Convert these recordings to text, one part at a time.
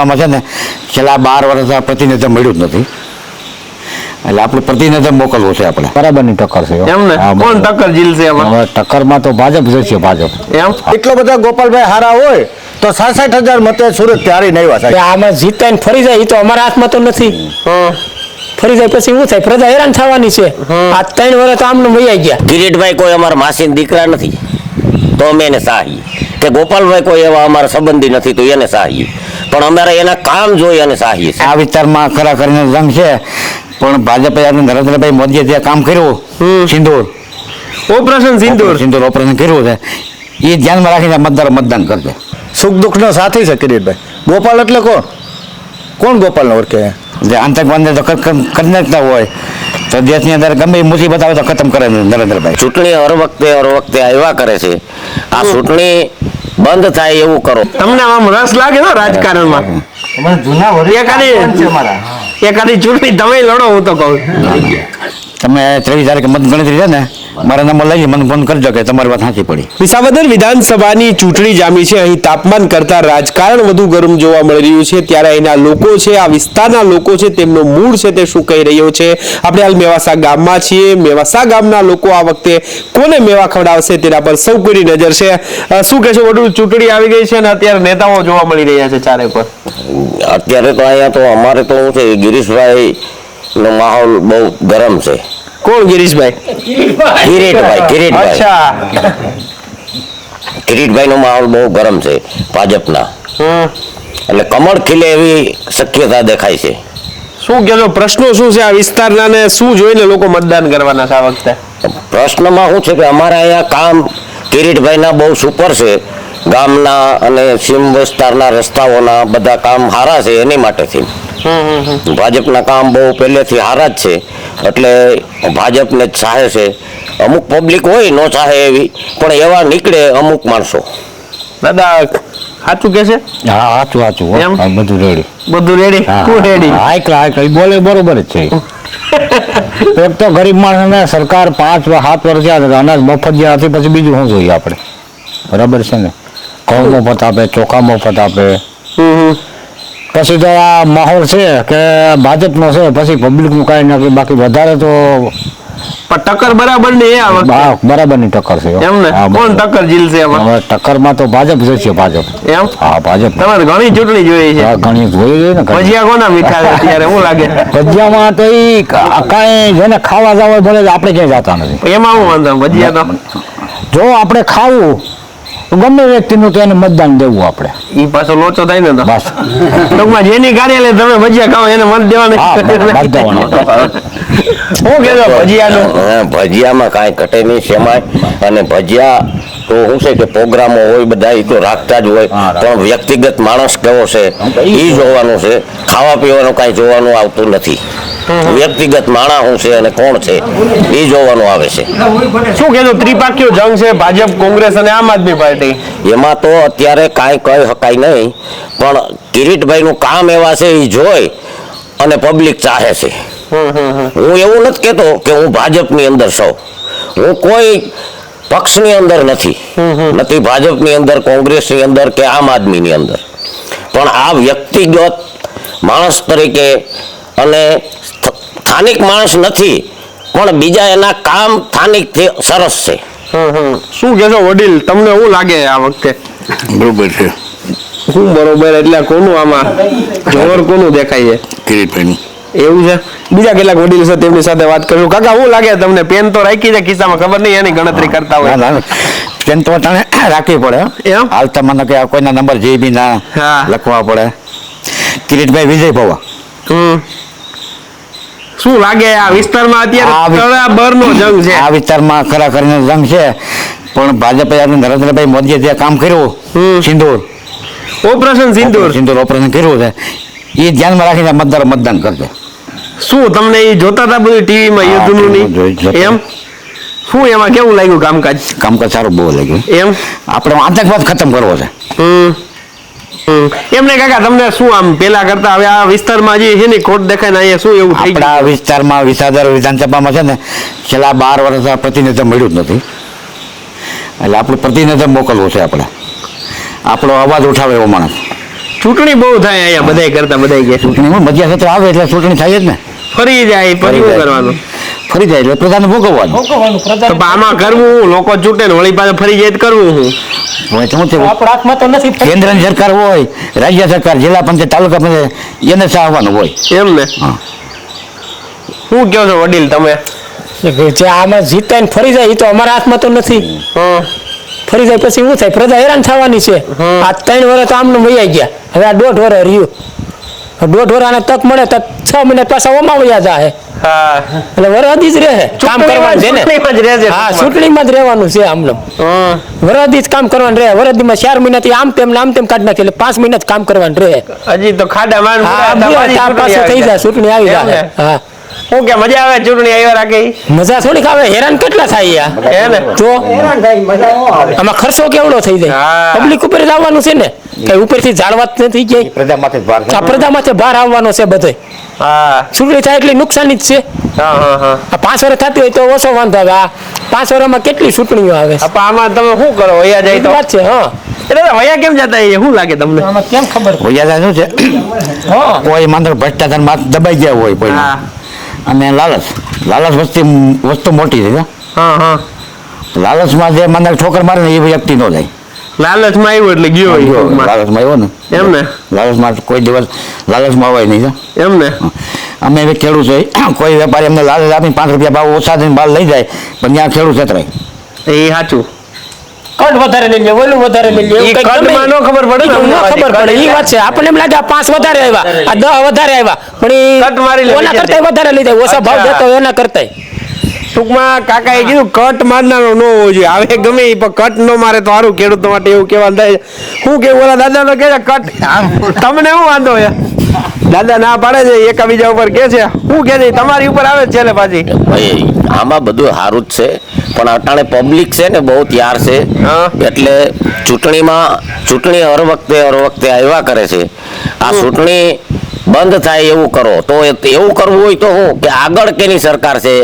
વિધાનસભામાં છે ને છેલ્લા બાર વર્ષ આ પ્રતિનિધિત્વ મળ્યું જ નથી. એટલે આપણું પ્રતિનિધિત્વ મોકલવું છે આપણે. બરાબરની ટક્કર છે એમ ને? કોણ ટક્કર જીલશે હવે ટક્કરમાં તો ભાજપ જશે ભાજપ. એમ? એટલો બધા ગોપાલભાઈ હારા હોય તો સાસઠ હજાર મતે સુરત ત્યારે નહીં આવ્યા સાહેબ આમાં જીતાય ને ફરી જાય એ તો અમારા હાથમાં તો નથી. ફરી જાય પછી શું થાય? પ્રજા હેરાન થવાની છે. આ ત્રણ વર્ષ તો આમને વૈયા ગયા. કિરીટભાઈ કોઈ અમારા માસીના દીકરા નથી. તો અમે એને સાહીએ કે ગોપાલભાઈ કોઈ એવા અમારા સંબંધી નથી તો એને સાહીએ પણ અમારે એના કામ જોઈ અને સાહીએ આ વિસ્તારમાં ખરા કરીને જંગ છે. પણ ભાજપે આજે નરેન્દ્રભાઈ મોદીએ જે કામ કર્યું સિંદૂર. ઓપરેશન સિંદૂર. સિંદૂર ઓપરેશન કર્યું છે. એ ધ્યાનમાં રાખીને મતદારો મતદાન કરશે. સુખ દુઃખનો સાથી છે કિરીટભાઈ. ગોપાલ એટલે કોણ? કોણ ગોપાલને ઓળખે જે આતંકવાદને તો કરી નાખતા હોય. તો દેશની અંદર ગમે મુસીબત આવે તો ખતમ કરે નરેન્દ્રભાઈ. ચૂંટણી હર વખતે હર વખતે આવ્યા કરે છે. આ ચૂંટણી બંધ થાય એવું કરો. તમને આમ રસ લાગે ને રાજકારણમાં? એકાદી એકાદી ચૂંટણી તમે લડો હું તો કહું. તમે ત્રેવીસ તારીખે મતગણતરી છે ને મારા નંબર લઈ મને ફોન કરજો કે તમારી વાત સાચી પડી. વિસાવદર વિધાનસભાની ચૂંટણી જામી છે અહીં તાપમાન કરતા રાજકારણ વધુ ગરમ જોવા મળી રહ્યું છે. ત્યારે અહીંના લોકો છે આ વિસ્તારના લોકો છે તેમનો મૂળ છે તે શું કહી રહ્યો છે? આપણે હાલ મેવાસા ગામમાં છીએ. મેવાસા ગામના લોકો આ વખતે કોને મેવા ખવડાવશે તેના પર સૌ કોઈની નજર છે. શું કહેશો વડુ ચૂંટણી આવી ગઈ છે અને અત્યારે નેતાઓ જોવા મળી રહ્યા છે ચારે પર? અત્યારે તો અહીંયા તો અમારે તો શું છે ગિરીશભાઈ નો માહોલ બહુ ગરમ છે. કોણ ગિરીશભાઈ? કિરીટભાઈ કિરીટભાઈ અચ્છા. કિરીટભાઈ નો માહોલ બહુ ગરમ છે ભાજપના. હમ. એટલે કમળ ખીલે એવી શક્યતા દેખાય છે. શું કહેશો પ્રશ્નો શું છે આ વિસ્તારના ને શું જોઈને લોકો મતદાન કરવાના છે આ વખતે? પ્રશ્નમાં શું છે કે અમારા અહીંયા કામ કિરીટભાઈના બહુ સુપર છે. ગામના અને સીમ વિસ્તારના રસ્તાઓના બધા કામ સારા છે એની માટેથી. ભાજપના કામ બહુ પહેલેથી સારા જ છે એટલે ભાજપને જ ચાહે છે. અમુક પબ્લિક હોય ન ચાહે એવી પણ એવા નીકળે અમુક માણસો. દાદા સાચું કે છે? હા સાચું સાચું? બધું રેડી બધું રેડી રેડી હાઈકલા હાઈકલા બોલે બરોબર જ છે. એક તો ગરીબ માણસને સરકાર પાંચ સાત વર્ષ અનાજ મફત જ્યાં હતી પછી બીજું શું જોઈએ આપણે? બરાબર છે ને? ઘઉં મફત આપે ચોખા મફત આપે પછી તો આ માહોલ છે કે ભાજપનો છે પછી પબ્લિકનું કાંઈ નથી બાકી વધારે તો પણ ટક્કર બરાબર ને આ વખતે. બા- બરાબરની ટક્કર છે એમ ને? હા, કોણ બરાબર. ટક્કર જીલશે હવે ટક્કરમાં તો ભાજપ જ છે ભાજપ. એમ? હા ભાજપ. તમારે ઘણી ચૂંટણી જોઈ છે. હા, ઘણી જોઈ જોઈએ ને ભજીયા કોના મીઠા છે અત્યારે? શું લાગે? ભજીયામાં તો ઈ કાંઈ જેને ખાવા જાવ ભલે આપણે ક્યાંય જતા નથી. એમાં હું વાંધો? ભજીયા તો? જો આપણે ખાવું ગમે વ્યક્તિનું તો એને મતદાન દેવું આપણે. ઈ પાછો લોચો થાય ને તો. બસ. ટૂંકમાં જેની કાર્યાલય તમે ભજીયા ખાવ એને મત દેવાનું. હા, મત દેવાનો. શું કહેજો ભજીયાનું? ભજીયામાં કાંઈ ઘટે નહીં સેમાય અને ભજીયા તો શું છે કે પ્રોગ્રામો હોય બધા એ તો રાખતા જ હોય. પણ વ્યક્તિગત માણસ કેવો છે એ જોવાનું છે. ખાવા પીવાનું કાંઈ જોવાનું આવતું નથી. વ્યક્તિગત માણસ શું છે અને કોણ છે એ જોવાનું આવે છે. શું કહેજો ત્રિપાક્ષીય જંગ છે ભાજપ કોંગ્રેસ અને આમ આદમી પાર્ટી? એમાં તો અત્યારે કાંઈ કહી શકાય નહીં પણ કિરીટભાઈનું કામ એવા છે એ જોઈ અને પબ્લિક ચાહે છે. હું એવું નથી કહેતો કે હું ભાજપની અંદર છું. હું કોઈ પક્ષની અંદર નથી. નથી ભાજપની અંદર કોંગ્રેસની અંદર કે આમ આદમીની અંદર. પણ આ વ્યક્તિગત માણસ તરીકે અને સ્થાનિક માણસ નથી પણ બીજા એના કામ સ્થાનિક સરસ છે. શું કહેશો વડીલ તમને શું લાગે આ વખતે? બરોબર છે. શું બરોબર એટલે કોનું આમાં? જોર કોનું દેખાય છે? કિરીટભાઈનું. એવું છે? બીજા કેટલાક વડીલ છે તેમની સાથે વાત કરું કાકા શું લાગે તમને પેન તો રાખી છે? ખિસ્સામાં ખબર નહીં એની ગણતરી કરતા હોય. પેન તો તને રાખવી પડે હો. એમ? હાલતા મને કે કોઈના નંબર જે બી ના હા. લખવા પડે. કિરીટભાઈ વિજય ભવા. શું લાગે આ વિસ્તારમાં અત્યારે તળાબરનો જંગ છે? આ વિસ્તારમાં ખરા કરીને જંગ છે પણ ભાજપે નરેન્દ્રભાઈ મોદીએ જે કામ કર્યું સિંદૂર. ઓપરેશન સિંદૂર? સિંદૂર ઓપરેશન કર્યું છે. એ ધ્યાનમાં રાખીને મતદારો મતદાન કરશે શું તમને એ જોતા હતા બધું ટીવીમાં યુદ્ધનું નહીં. એમ? શું એમાં કેવું લાગ્યું કામકાજ? કામકાજ સારું બહુ લાગ્યું. એમ? આપણે આતંકવાદ ખતમ કરવો છે. હમ. હમ. એમ નહીં કાકા તમને શું આમ પેલા કરતા હવે આ વિસ્તારમાં જે છે ને ખોટ દેખાય ને અહીંયા શું એવું થઈ આપણા વિસ્તારમાં વિસાદર વિધાનસભામાં છે ને છેલ્લા બાર વર્ષ પ્રતિનિધિત્વ મળ્યું જ નથી. એટલે આપણું પ્રતિનિધિત્વ મોકલવું છે આપણે. આપણો અવાજ ઉઠાવે એવો માણસ. ચૂંટણી બહુ થાય અહીંયા બધાય કરતા બધાય કે ચૂંટણીમાં મધ્ય સત્ર આવે એટલે ચૂંટણી થાય જ ને. ફરી જાય ફરી કરવાનું? ફરી જાય એટલે પ્રજાને ભોગવવાનું. તો આમાં કરવું લોકો ચૂંટે ને વળી પાછું ફરી જાય કરવું હું? શું છે તો નથી કેન્દ્રની સરકાર હોય રાજ્ય સરકાર જિલ્લા પંચાયત તાલુકા પંચાયત એને ચાહવાનું હોય. એમ ને? હા. શું કહો છો વડીલ તમે? જે આમાં જીતાય ને ફરી જાય એ તો અમારા હાથમાં તો નથી. ફરી જાય પછી શું થાય? પ્રજા હેરાન થવાની છે. આ ત્રણ વર્ષ તો આમને વૈયા ગયા. હવે આ દોઢ વર્ષ રહ્યું. દોઢ તક મળે તો છ મહિના પાછા ઓમાવ્યા જાય હા. એટલે વરદી જ રહે. કામ કરવાનું છે ને? હા ચૂંટણીમાં જ રહેવાનું છે આમને. વરદી જ કામ કરવાનું રહે. વરદીમાં ચાર મહિનાથી આમ તેમ આમ તેમ કાઢ નાખે એટલે પાંચ મહિના જ કામ કરવાનું રહે. હજી તો ખાડા માન હા પાસે થઈ જાય. ચૂંટણી આવી જાય. હા. હું કે મજા આવે ચૂંટણી આવ્યા રાખે મજા થોડીક આવે હેરાન કેટલા થાય યાર? હે ને? આવે. આમાં ખર્ચો કેવડો થઈ જાય? પબ્લિક ઉપર જ આવવાનું છે ને? કઈ ઉપરથી જાળવાત નથી કે? પ્રજા માથે ભાર છે. આ પ્રજામાંથી બહાર આવવાનો છે બધે. હા. ચૂંટણી થાય એટલે નુકસાની જ છે. હા હા હા. પાંચ વર્ષ થતી હોય તો ઓછો વાંધો આવે. આ પાંચ વર્ષમાં કેટલી ચૂંટણીઓ આવે? આમાં તમે શું કરો? વયા જાય તો વાત છે હા. એટલે વયા કેમ જતા એ શું લાગે તમને? કેમ ખબર? શું છે? કોઈ માત્ર ભ્રષ્ટાચાર માથ દબાઈ ગયા હોય કોઈ હા અને લાલચ. લાલચ વસ્તી વસ્તુ મોટી છે હો. હા લાલચમાં જે મને ઠોકર મારે ને એ વ્યક્તિ ન જાય. લાલચમાં આવ્યું એટલે ગયો લાલચમાં આવ્યો ને? એમ ને લાલચમાં કોઈ દિવસ લાલચમાં અવાય નહીં એમ ને અમે હવે ખેડૂત છે. કોઈ વેપારી અમને લાલચ આપીને પાંચ રૂપિયા ભાવ ઓછા થઈને બહાર લઈ જાય પણ ત્યાં ખેડૂત છતરાય. એ સાચું. કટ વધારે લઈ લે ઓલું વધારે લઈ લે ગમે. નો ખબર પડે ન ખબર પડે ઈ વાત છે. આપણને એમ લાગે આ પાંચ વધારે આવ્યા આ દહ વધારે આવ્યા પણ કટ મારી લે ઓના કરતા વધારે લઈ જાય ઓછા ભાવ દેતો એના કરતા ટૂંકમાં કાકા એ કીધું કટ મારનારો ન હોવો જોઈએ. હવે ગમે એ પણ કટ ન મારે તો સારું ખેડૂતો માટે એવું કહેવાનું થાય. શું કેવું ઓલા દાદા નો કે કટ. તમને શું વાંધો છે દાદા ના પાડે છે એકાબીજા ઉપર કે છે. શું કે છે તમારી ઉપર આવે છે ને પાછી. ભાઈ આમાં બધું સારું જ છે પણ અટાણે પબ્લિક છે ને બહુ ત્યાર છે. હા. એટલે ચૂંટણીમાં ચૂંટણી હર વખતે હર વખતે આવ્યા કરે છે. આ ચૂંટણી બંધ થાય એવું કરો. તો એવું કરવું હોય તો હું કે આગળ કેની સરકાર છે?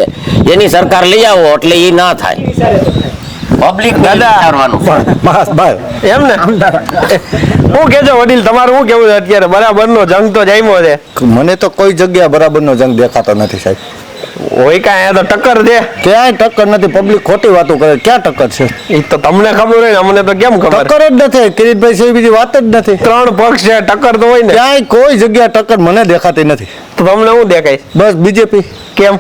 એની સરકાર લઈ આવો એટલે એ ના થાય. પબ્લિક દાદા. બસ બસ. એમ ને. શું કેજો વડીલ તમારું શું કેવું છે અત્યારે? બરાબર નો જંગ તો જામ્યો છે. મને તો કોઈ જગ્યા બરાબરનો જંગ દેખાતો નથી સાહેબ. હોય કાંઈ તો ટક્કર છે. ક્યાંય ટક્કર નથી પબ્લિક ખોટી વાતો કરે ક્યાં ટક્કર છે? એ તો તમને ખબર હોય ને અમને તો કેમ ખબર? ટક્કર જ નથી. કિરીટભાઈ છે બીજી વાત જ નથી. ત્રણ પક્ષ છે ટક્કર તો હોય ને. ક્યાંય કોઈ જગ્યા ટક્કર મને દેખાતી નથી. તો તમને શું દેખાય? બસ બીજેપી. કેમ?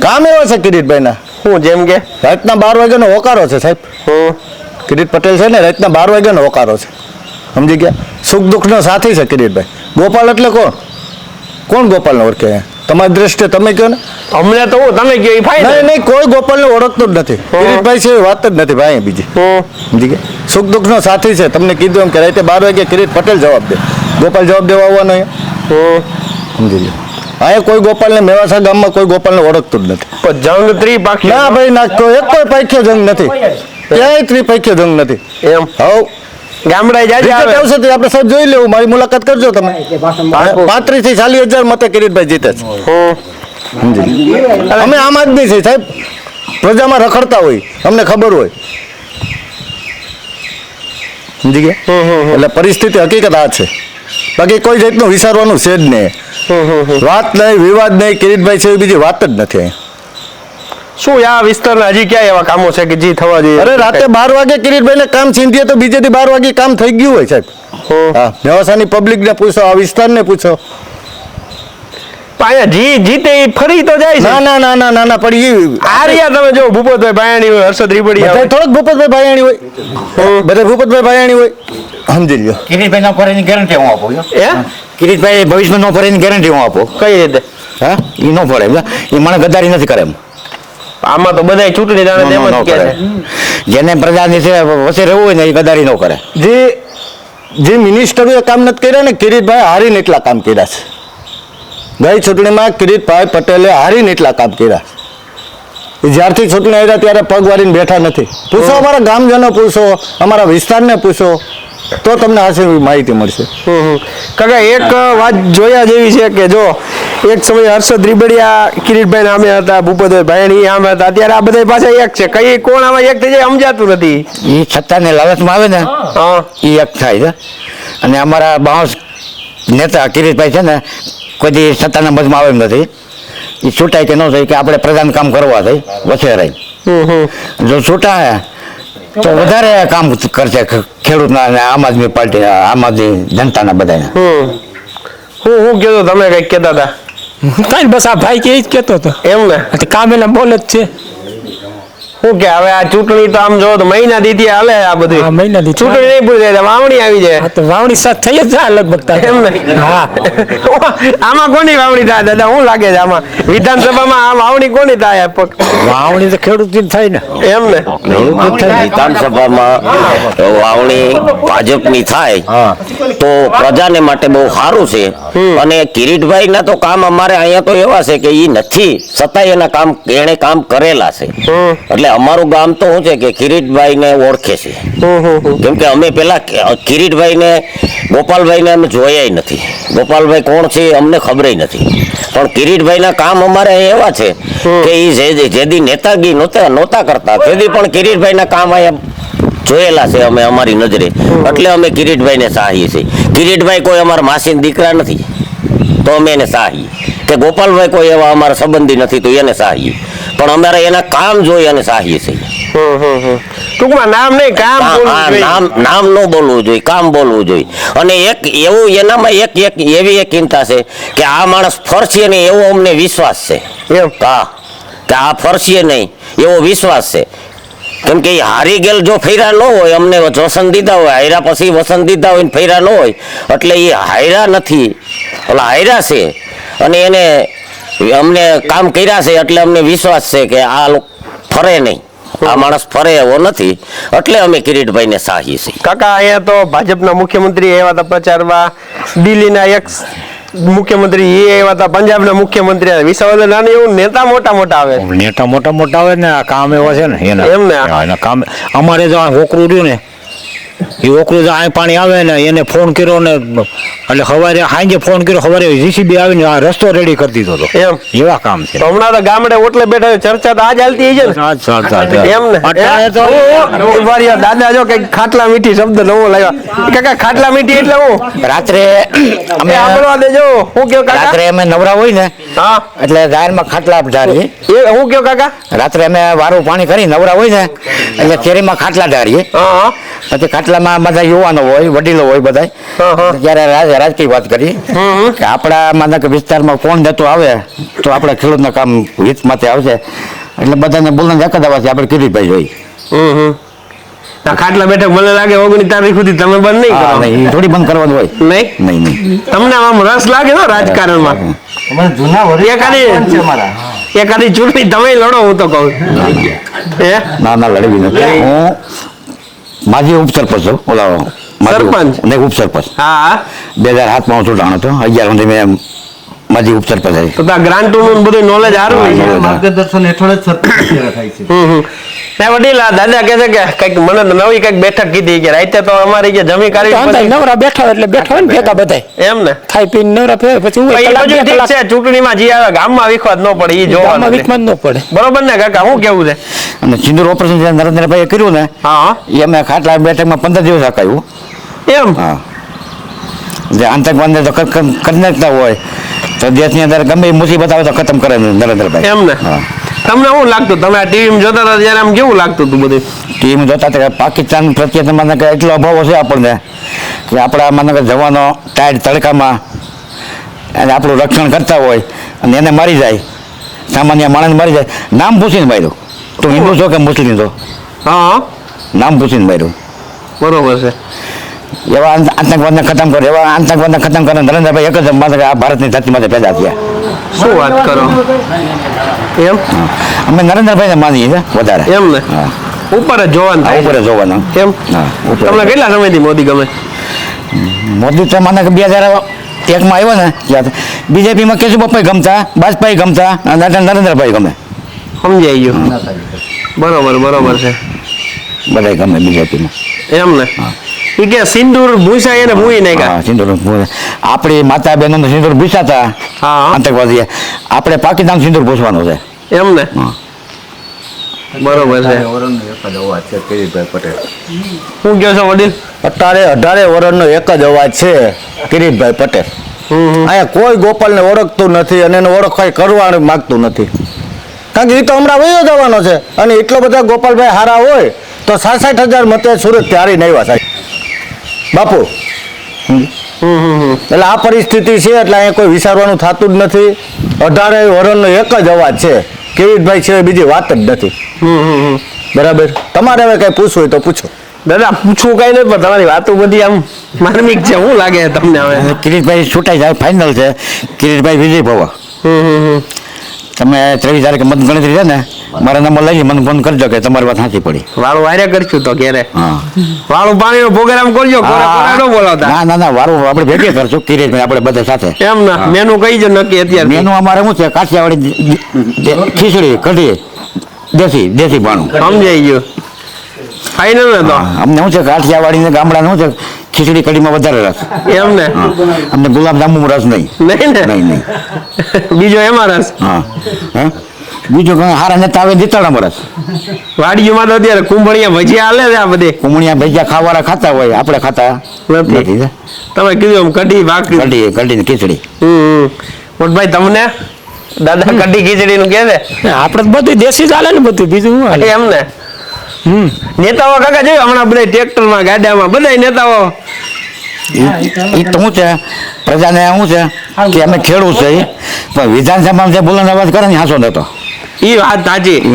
કામ એવા છે કિરીટભાઈના. શું જેમ કે? રાતના બાર વાગ્યાનો હોકારો છે સાહેબ. હું? કિરીટ પટેલ છે ને રાતના બાર વાગ્યાનો હોકારો છે. સમજી ગયા? સુખ દુઃખનો સાથી છે કિરીટભાઈ. ગોપાલ એટલે કોણ? કોણ ગોપાલને ઓળખે તમારી દ્રષ્ટિએ તમે કહો ને? અમને તો તમે કહો એ નહીં નહીં કોઈ ગોપાલને ઓળખતું જ નથી. કિરીટભાઈ છે વાત જ નથી ભાઈ બીજી. સમજી ગયા? સુખ દુઃખનો સાથી છે. તમને કીધું એમ કે રાતે બાર વાગે કિરીટ પટેલ જવાબ દે. ગોપાલ જવાબ દેવા આવવાનો સમજી લો અહીંયા કોઈ ગોપાલને મેવાસા ગામમાં કોઈ ગોપાલને ઓળખતું જ નથી. પણ જંગ પાખી ના ભાઈ ના એક કોઈ પૈખ્યો જંગ નથી. ક્યાંય ત્રિપૈખ્યો જંગ નથી. એમ. હવ. ગામડાએ જાજે આવે. આવશે તો આપણે સૌ જોઈ લેવું. મારી મુલાકાત કરજો તમે. પાંત્રીસથી ચાલીસ હજાર મતે કિરીટભાઈ જીતે છે. અમે આમ આદમી છે સાહેબ. પ્રજામાં રખડતા હોય અમને ખબર હોય. સમજી ગયા? એટલે પરિસ્થિતિ હકીકત આ છે. બાકી કોઈ જાતનું વિચારવાનું છે જ નહીં. વાત નહીં વિવાદ નહીં કિરીટભાઈ છે એવી બીજી વાત જ નથી. શું આ વિસ્તારના હજી ક્યાં એવા કામો છે કે જે થવા જોઈએ? અરે રાતે બાર વાગે કિરીટભાઈ ને કામ ચીંધીએ તો બીજે થી બાર વાગે કામ થઈ ગયું હોય સાહેબ. હા. પબ્લિક ને પૂછો આ વિસ્તારને પૂછો. પણ જી જીતે ફરી તો જાય ના છે. ના ના ના ના ના પણ તમે જો ભૂપતભાઈ ભાયાણી હોય હર્ષદ રીબડી થોડોક ભૂપતભાઈ ભાયાણી હોય. બધા ભૂપતભાઈ ભાયાણી હોય. સમજી લ્યો. કિરીટભાઈ નો ફરેની ગેરંટી હું આપું હો. કિરીટભાઈ ભવિષ્યમાં નો ફરેની ગેરંટી હું આપું. કઈ રીતે? હા? એ નો ફરે? એ મને ગદારી નથી કરે એમ. આમાં તો બધાય ચૂંટણી જાણે તેમ જ કહે છે. જેને પ્રજાની છે વચ્ચે રહેવું હોય ને એ ગદારી ન કરે. જે જે મિનિસ્ટરોએ કામ નથી કર્યા ને કિરીટભાઈ હારીને એટલા કામ કર્યા છે. ગઈ ચૂંટણીમાં કિરીટભાઈ પટેલે હારીને એટલા કામ કર્યા જ્યારથી ચૂંટણી આવ્યા ત્યારે પગ વાળીને બેઠા નથી. પૂછો અમારા ગામજનો પૂછો અમારા વિસ્તારને પૂછો તો તમને આ માહિતી મળશે. કાકા એક વાત જોયા જેવી છે કે જો એક સમય હર્ષદ રીબડિયા કિરીટભાઈ નામે હતા ભૂપતભાઈ ભાયણી આમ હતા. અત્યારે આ બધા પાછા એક છે. કઈ કોણ આમાં એક થઈ જાય સમજાતું નથી. એ સત્તાને લાલચમાં આવે ને હા. એ એક થાય છે. અને અમારા બાઉન્સ નેતા કિરીટભાઈ છે ને કોઈ સત્તાના મજમાં આવે એમ નથી. એ છૂટાય કે ન થાય કે આપણે પ્રધાન કામ કરવા હમ હમ. જો છૂટાય તો વધારે કામ કરશે ખેડૂતના અને આમ આદમી પાર્ટી આમ આદમી જનતાના બધાને હું હું કહેતો તમે કંઈક કહેતા હતા. બસ આ ભાઈ કે જ કહેતો હતો. એમ ને? આ તો કામ એના બોલે જ છે. શું કે હવે આ ચૂંટણી તો આમ જો તો મહિના દીધી હાલે આ બધું. મહિના દીધી. ચૂંટણી નહીં પૂરી જાય વાવણી આવી જાય. આ તો વાવણી સાથ થઈ જ જાય લગભગ. એમ ને હા. આમાં કોની વાવણી થાય દાદા? હું લાગે છે આમાં? વિધાનસભામાં આ વાવણી કોની થાય? વાવણી તો ખેડૂત થાય ને. એમ ને. વિધાનસભામાં વાવણી ભાજપની થાય તો પ્રજાને માટે બહુ સારું છે. અને કિરીટભાઈ ના તો કામ અમારે અહીંયા તો એવા છે કે એ નથી. છતાંય એના કામ એને કામ કરેલા છે. એટલે અમારું ગામ તો શું છે કે કિરીટભાઈ ને ઓળખે છે. કેમ કે અમે પેલા કિરીટભાઈ ને ગોપાલભાઈ ને અમે જોયા નથી. ગોપાલભાઈ કોણ છે અમને ખબર નથી. પણ કિરીટભાઈ ના કામ અમારે એવા છે કે એ જે જેદી નેતાગી નહોતા નહોતા કરતા તેથી પણ કિરીટભાઈ ના કામ અહીંયા જોયેલા છે અમે અમારી નજરે. એટલે અમે કિરીટભાઈ ને સાહીએ છીએ. કિરીટભાઈ કોઈ અમારા માસીન દીકરા નથી. તો અમે એને સાહીએ. કે ગોપાલભાઈ કોઈ એવા અમારા સંબંધી નથી તો એને સાહીએ. પણ અમારે એના કામ જોઈ અને સાહીએ છીએ. ટૂંકમાં નામ નહીં કામ નામ નામ ન બોલવું જોઈએ કામ બોલવું જોઈએ. અને એક એવું એનામાં એક એક એવી એક ચિંતા છે કે આ માણસ ફરશે નહીં એવો અમને વિશ્વાસ છે. હા કે આ ફરશે નહીં એવો વિશ્વાસ છે. કેમ કે હારી ગયેલ જો ફેરા ન હોય અમને વસંત દીધા હોય હાયરા પછી વસંત દીધા હોય ને ફેરા ન હોય એટલે એ હાયરા નથી. ઓલા હાયરા છે અને એને અમને કામ કર્યા છે એટલે અમને વિશ્વાસ છે કે આ લોકો ફરે નહીં. આ માણસ ફરે એવો નથી. એટલે અમે કિરીટભાઈને સાહી છે કાકા અહીંયા તો ભાજપના મુખ્યમંત્રી એવા હતા પ્રચારમાં. દિલ્હીના એક મુખ્યમંત્રી એ એવા હતા પંજાબના મુખ્યમંત્રી. વિસાવદર નાની એવું નેતા મોટા મોટા આવે. નેતા મોટા મોટા આવે ને આ કામ એવા છે ને એના એમ ને? કામ અમારે જો આ હોકરું રહ્યું ને એ ઓકરું આ પાણી આવે ને એને ફોન કર્યો ને એટલે સવારે સાંજે ફોન કર્યો સવારે જીસીબી આવીને આ રસ્તો રેડી કરી દીધો હતો એમ? એવા કામ છે. હમણાં તો ગામડે ઓટલે બેઠા ચર્ચા તો આજ હાલતી છે ને? આ જ સાચ સાચ. એમ ને? દાદા જો કઈ ખાટલા મીઠી શબ્દ નવો લાવ્યા. કાકા ખાટલા મીઠી એટલે હું? રાત્રે અમે સાંભળવા દેજો. હું કયો કાકા? રાત્રે અમે નવરા હોય ને હા. એટલે જાહેરમાં ખાટલા ઢારીએ એ હું કયો કાકા? રાત્રે અમે વારું પાણી કરી નવરા હોય ને એટલે કેરીમાં ખાટલા ઢારીએ હા હા. પછી ખાટલામાં બધા યુવાનો હોય વડીલો હોય બધા. ત્યારે રાજકીય વાત કરી. કે આપણા માનક વિસ્તારમાં કોણ જતો આવે તો આપણા ખેડૂતના કામ હિત માટે આવશે. એટલે બધાને બોલવાનું એક જ અવાજ છે આપણે કિરીટભાઈ જોઈ. ખાટલા બેઠક મને લાગે ઓગણીસ તારીખ સુધી તમે બંધ નહીં કરો. થોડી બંધ કરવાનું હોય. નહીં? નહીં નહીં. તમને આમ રસ લાગે ને રાજકારણમાં? એકાદી એકાદી ચૂંટણી તમે લડો હું તો કહું. હે? ના ના લડવી નથી. હું માજી ઉપસરપંચ છું ઓલા સરપંચ? ને ઉપસરપંચ. હા હા. બે હજાર સાતમાં હું ચૂંટાણો હતો અગિયાર સુધી મેં માજી ઉપચાર પર તો આ ગ્રાન્ટનું બધું નોલેજ સારું હોય છે માર્ગદર્શન હેઠળ જ સરપંચ થાય છે હમ હમ. ના વડીલ દાદા કહે છે કે કંઈક મને નવી કંઈક બેઠક કીધી કે રાતે તો અમારી જે જમી કાઢી નવરા બેઠા એટલે બેઠા હોય ને ભેગા બધાય એમ ને ખાઈ પીને નવરા ફેર પછી હું ઠીક છે ચૂંટણીમાં જે આવે ગામમાં વિખવાદ ન પડે એ જોવા જોવાનું. વીકમાં ન પડે બરોબર ને કાકા શું કેવું છે અને સિંદૂર ઓપરેશન જે નરેન્દ્રભાઈએ કર્યું ને હા એ અમે ખાટલા બેઠકમાં પંદર દિવસ અકાયું એમ હા જે આતંકવાદને તો કરી નાખતા હોય તો દેશની અંદર ગમે મુસીબત આવે તો ખતમ કરે નરેન્દ્રભાઈ. એમ ને? તમને શું લાગતું? તમે આ ટીવી જોતા હતા ત્યારે આમ કેવું લાગતું હતું બધું? ટીમ જોતા હતા પાકિસ્તાન પ્રત્યે મને કે એટલો અભાવ હશે આપણને કે આપણા મને કે જવાનો ટાયર તડકામાં અને આપણું રક્ષણ કરતા હોય અને એને મારી જાય સામાન્ય માણસ મારી જાય. નામ પૂછીને માર્યું. તું હિન્દુ છો કે મુસ્લિમ છો? હા. નામ પૂછીને માર્યું. બરોબર છે. એવા આતંકવાદને ખતમ કરે એવા આતંકવાદને ખતમ કરો. નરેન્દ્રભાઈ એક જ માત્ર આ ભારતની ધરતી માટે પેદા થયા. શું વાત કરો? એમ? અમે નરેન્દ્રભાઈને માનીએ છીએ વધારે. એમ ને? ઉપર જ જોવાનું થાય. ઉપર જ જોવાનું. એમ? હા, તમને કેટલા સમયથી મોદી ગમે? મોદી તો મને બે હજાર એકમાં આવ્યો ને ત્યાં બીજેપીમાં કેશુબાપાઈ ગમતા વાજપેયી ગમતા અને નરેન્દ્રભાઈ ગમે. સમજાઈ ગયું. બરોબર બરોબર છે. બધા ગમે બીજેપીમાં. એમ ને? ઈ કે સિંદૂર ભૂસા એને ભૂઈ નાખ્યા. હા સિંદૂર આપણી માતા બહેનો સિંદૂર ભૂસાતા હા. આતંકવાદી આપણે પાકિસ્તાન સિંદૂર ભૂસવાનું છે. એમ ને? બરોબર છે. શું કહો છો વડીલ? અત્યારે અઢારે વર્ષનો એક જ અવાજ છે કિરીટભાઈ પટેલ. અહીંયા કોઈ ગોપાલને ઓળખતું નથી અને એને ઓળખાય કરવાનું માગતું નથી. કારણ કે એ તો હમણાં વયો જવાનો છે. અને એટલો બધા ગોપાલભાઈ હારા હોય તો સાત સાઠ હજાર મતે સુરત ત્યારે નહીં આવ્યા સાહેબ. બાપુ. એટલે આ પરિસ્થિતિ છે એટલે અહીંયા કોઈ વિચારવાનું થતું જ નથી. અઢારે વરણનો એક જ અવાજ છે. કિરીટભાઈ છે બીજી વાત જ નથી. બરાબર? તમારે હવે કઈ પૂછવું હોય તો પૂછો. દાદા પૂછવું કઈ નહીં પણ તમારી વાતો બધી આમ માર્મિક છે. શું લાગે તમને હવે? કિરીટભાઈ છૂટાઈ જાય ફાઇનલ છે. કિરીટભાઈ વિજય ભવા. તમે ત્રેવીસ તારીખે મતગણતરી છે ને મારા નંબર લઈ મને ફોન કરજો કે તમારી વાત સાચી પડી. વાળું વારે કરશું તો ક્યારે વાળું વાળું પાણીનો પ્રોગ્રામ કરજો કોરા કોરા ન બોલાવતા. ના ના ના વારું આપણે ભેગી કરશું કિરીટભાઈ આપણે બધા સાથે. એમ ના મેનુ કઈ જ નક્કી અત્યારે. મેનુ અમારે શું છે? કાઠિયાવાડી ખીચડી કઢી દેશી દેશી ભાણું. સમજાઈ ગયું. ફાઈનલ ને તો? હા, અમને શું છે કાઠિયાવાડી ને ગામડાનું શું છે ખીચડી કઢીમાં વધારે રસ. એમને? અમને ગુલાબ જાંબુમાં રસ નહીં. નહીં ને? નહીં નહીં. બીજો એમાં રસ? હા. હા? બીજું કંઈ હારા નેતા આવે દીતાળામાં રસ. વાડીઓમાં તો અત્યારે કુંભળિયા ભજીયા હાલે છે આ બધે. કુંભણિયા ભજીયા ખાવાળા ખાતા હોય આપણે ખાતા. નથી. તમે કીધું એમ કઢી ભાખરી. કઢી કઢી ખીચડી. હમ મોટભાઈ તમને? દાદા કઢી ખીચડી નું કે છે? આપણે બધું દેશી ચાલે ને બધું બીજું એમ ને? નેતાઓ કાકા જોયું હમણાં બધા ટ્રેક્ટરમાં ગાડામાં બધા નેતાઓ? એ તો શું છે? પ્રજાને શું છે? કે અમે ખેડૂત છે પણ વિધાનસભામાં જે બોલવાનો અવાજ કરે ને હાસો નતો. ઈ વાત સાચી. એ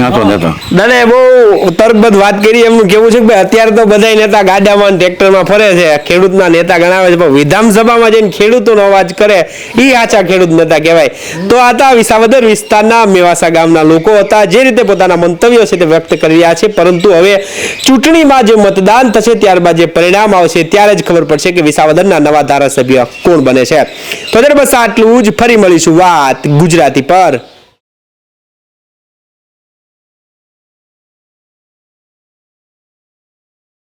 દાદા બહુ તર્કબદ્ધ વાત કરી. એમનું કેવું છે કે અત્યારે તો બધા નેતા ગાડામાં ટ્રેક્ટરમાં ફરે છે. ખેડૂતના નેતા ગણાવે છે. પણ વિધાનસભામાં જઈને ખેડૂતોનો અવાજ કરે ઈ આછા ખેડૂત નેતા કહેવાય. તો આતા વિસાવદર વિસ્તારના મેવાસા ગામના લોકો હતા. જે રીતે પોતાના મંતવ્યો છે તે વ્યક્ત કરી રહ્યા છે. પરંતુ હવે ચૂંટણીમાં જે મતદાન થશે ત્યારબાદ જે પરિણામ આવશે ત્યારે જ ખબર પડશે કે વિસાવદરના નવા ધારાસભ્ય કોણ બને છે. તો ત્યારે બસ આટલું જ. ફરી મળીશું. વાત ગુજરાતી પર.